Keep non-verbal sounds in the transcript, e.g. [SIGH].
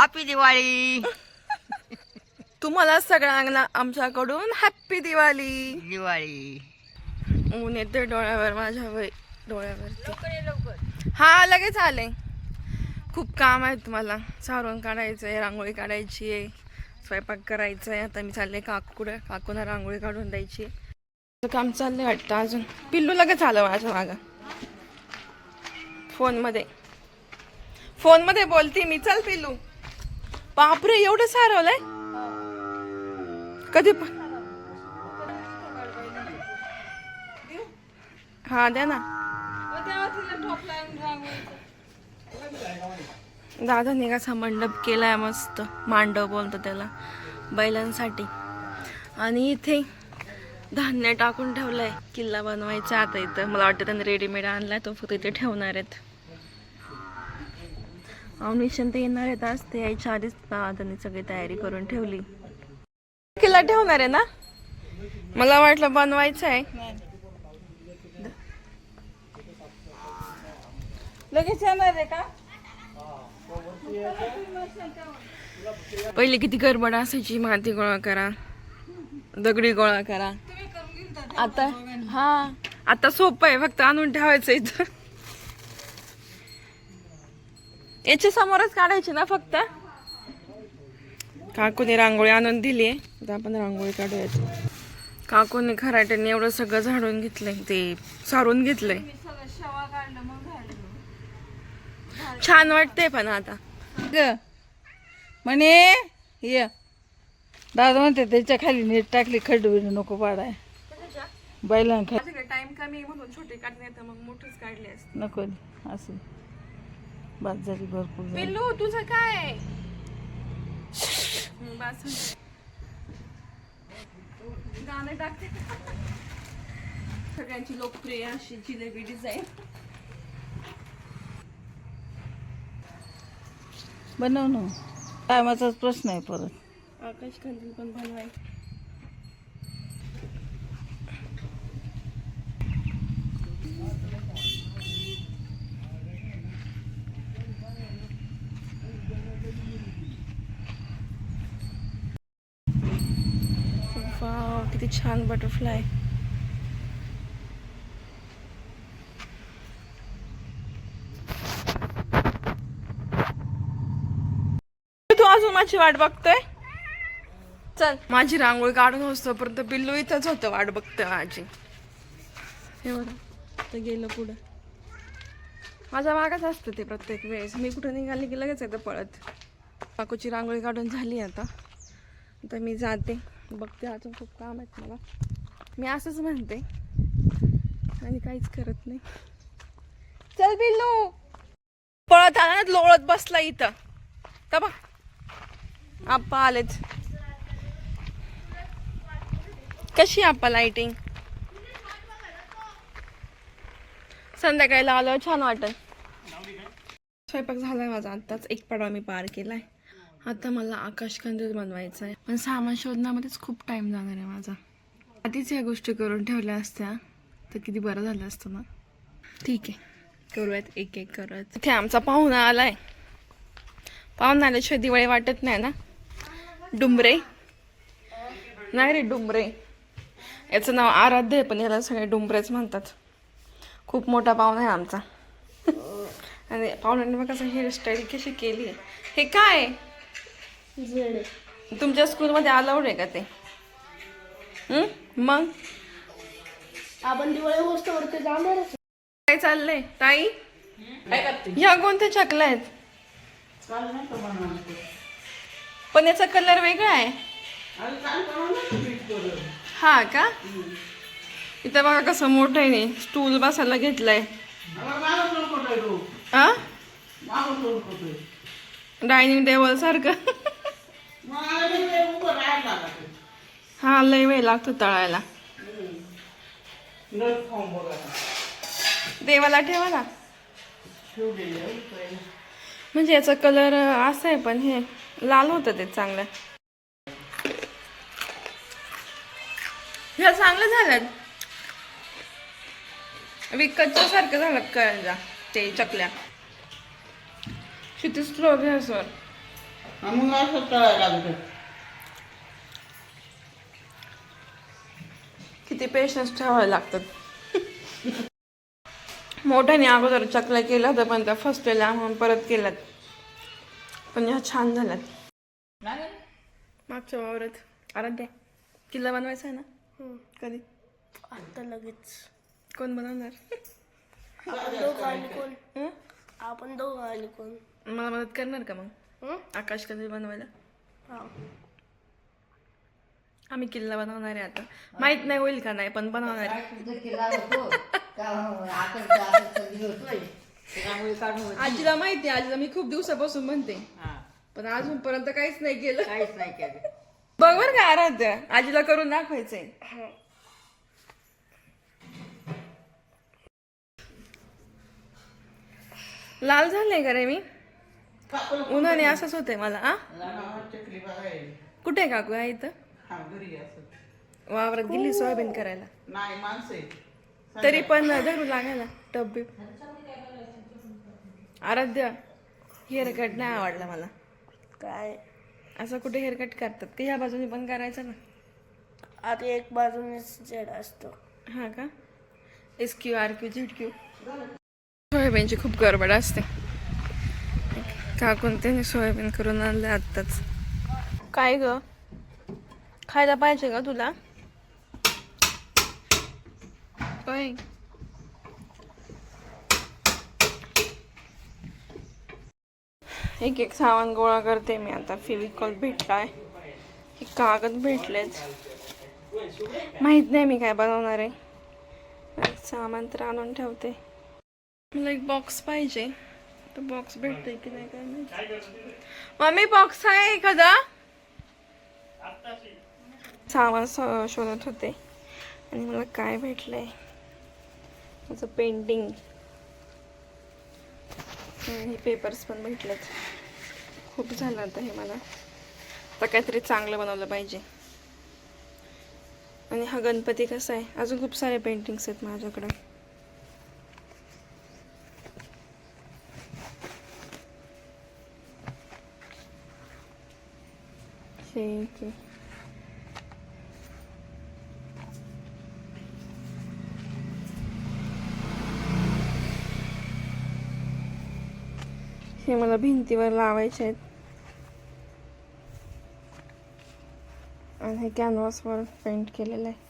Happy Diwali तुम्हाला सगळ्यांना आमच्याकडून हॅप्पी दिवाळी दिवाळी ऊन येते डोळ्यावर माझ्या वय डोळ्यावरती. हा लगेच आले. खूप काम आहे तुम्हाला सारून काढायचं आहे रांगोळी काढायची आहे स्वयंपाक करायचा आहे आता मी चालले काकूकडे काकूना रांगोळी काढून द्यायची. काम चाललंय वाटतं अजून. पिल्लू लगेच आलं माझ्या मागं. फोनमध्ये. फोनमध्ये बोलते मी. चल पिल्लू. बापरे एवढं सारवलंय? कधी पण. हा द्या ना. दादा कसा मंडप केलाय मस्त. मांडव बोलतो त्याला बैलांसाठी. आणि इथे धान्य टाकून ठेवलंय. किल्ला बनवायचा आता इथं. मला वाटतं त्यांनी रेडीमेड आणलाय तो फक्त इथे ठेवणार आहेत. ऑमिशन तर येणार आहेत आज. ते यायच्या आधीच त्यांनी सगळी तयारी करून ठेवली. किल्ला ठेवणार आहे ना? मला वाटलं बनवायचं आहे. लगेच येणार आहे का? पहिले किती गडबड असायची माती गोळा करा दगडी गोळा करा. आता हा आता सोपं आहे फक्त आणून ठेवायचं इथं. याच्या समोरच काढायची ना फक्त? काकूने रांगोळी आणून दिली आहे. आता आपण रांगोळी काढूयात. काकूने खराट्याने एवढं सगळं झाडून घेतलंय ते सारून घेतलंय. छान वाटतंय पण आता. ग म्हणे ये. दादा म्हणते त्याच्याखाली नीट टाकली खडवी नको पाडाय. बैलां खाली टाइम कमी म्हणून छोटे काढले तर मग मोठेच काढले असते. नको असं बाद झाली भरपूर झाली. पिल्लू तुझं काय [LAUGHS] बस. गाणं टाकते. सगळ्यांची लोकप्रिय अशी जिलेबी डिझाईन बनव ना. टायमाचाच प्रश्न आहे परत. आकाश कंदील पण बनवाय. किती छान बटरफ्लाय तू अजून माझी वाट बघतोय? चल. माझी रांगोळी काढून असतो परंतु बिल्लू इथंच होतं वाट बघतोय माझी. हे बघा गेलं पुढं. माझ्या मागच असतं ते प्रत्येक वेळेस. मी कुठं निघाली की लगेच येतं पळत. काकूची रांगोळी काढून झाली आता. तर मी जाते. बघते अजून खूप काम आहेत मला. मी असंच म्हणते. आणि काहीच करत नाही. चल बिल्लू! पळत आला लोळत बसला इथं. तर बघ. आप्पा आलेच कशी आप्पा लाइटिंग संध्याकाळी आलं छान वाटत स्वयंपाक झालाय माझा आत्ताच. एक पाडवा मी पार केलाय. आता मला आकाशकंदील बनवायचं बनवायचा आहे. पण सामान शोधण्यामध्येच खूप टाईम जाणार आहे माझा. आधीच या गोष्टी करून ठेवल्या असत्या. तर किती बरं झालं असतं ना. ठीक आहे. करूयात एक एक करूयात इथे आमचा पाहुणा आला आहे पाहुणा आल्याशिवाय दिवाळी वाटत नाही ना? डुंबरे नाही रे डुंबरे याचं नाव आराध्य आहे पण याला सगळे डुंबरेच म्हणतात. खूप मोठा पाहुणा आहे आमचा. [LAUGHS] आणि पाहुण्याने मग कसं हेअरस्टाईल कशी केली आहे. हे काय? आहे? तुमच्या स्कूलमध्ये अलाउड आहे का ते? हं? मग? आपण दिवाळी वस्तूवरती जाणारच काय चाललंय ताई? ह्या कोणत्या चकल्या आहेत? पण याचा कलर वेगळा आहे. हा का? इथं बघा कसं मोठं आहे स्टूल बसायला घेतलंय. हा डायनिंग टेबल सारखं. हा लय वेळ लागतो तळायला. देवाला ठेवा ना म्हणजे याचा कलर असा आहे पण हे लाल होतं ते चांगलं. ह्या चांगलं झाल्यात विकतच्या सारखं झालं कळजा ते चकल्या. किती गॅसवर हा, मग असं तळायला लागतं. किती पेशन्स ठेवावे लागतात. मोठ्याने अगोदर चकल्या केल्या होत्या पण त्या फसलेल्या म्हणून परत केल्यात. पण ह्या छान झाल्यात. मागच्या वावरात. आराध्या किल्ला बनवायचा आहे ना? कधी? आता लगेच. कोण बनवणार? आपण दोघं आणि कोण? हं? आपण दोघं आणि कोण? मला मदत करणार का मग? हं? आकाश कधी बनवायला? हा. आम्ही किल्ला बनवणार आहे आता. माहीत नाही होईल का नाही पण बनवणार आहे. आजीला माहिती आहे आजीला मी खूप दिवसापासून म्हणते. हा. पण अजूनपर्यंत काहीच नाही केलं. काहीच नाही केलं. बघ बर का आराध्य आजीला करून दाखवायचंय. लाल झाले का रे मी? उन्हाने असंच होते मला आ? कुठे आहे काकू? आहे इथं? हा घरी वावरात गेली सोयाबीन करायला. नाही माणसं आहे तरी पण धरू लागायला टब्बी आराध्य हेअरकट नाही आवडला मला. काय? असं कुठे हेअरकट करतात की ह्या बाजूने पण करायचं ना? आता एक बाजूनेच जड असतो. हा का? S Q R Q Z Q सोयाबीनची खूप गडबड असते. काकून त्याने सोयाबीन करून आणलं आत्ताच. काय ग? खायला पाहिजे का तुला? एक एक सामान गोळा करते मी आता. फेविकॉल भेटलाय. हे कागद भेटलेत. माहीत नाही मी काय बनवणार आहे. सामान तर आणून ठेवते. मला एक बॉक्स पाहिजे. तो बॉक्स भेटतोय की नाही काय माहिती? मम्मी बॉक्स आहे एखादा? सामान स- शोधत होते. आणि मला काय भेटलं आहे माझं पेंटिंग हे पेपर्स पण भेटलेत. खूप झालं आता हे मला. आता काहीतरी चांगलं बनवलं पाहिजे. आणि हा गणपती कसा आहे? अजून खूप सारे पेंटिंग्स आहेत माझ्याकडे. ठीक आहे हे मला भिंतीवर लावायचे आहेत. आणि हे कॅनव्हासवर पेंट केलेलं आहे.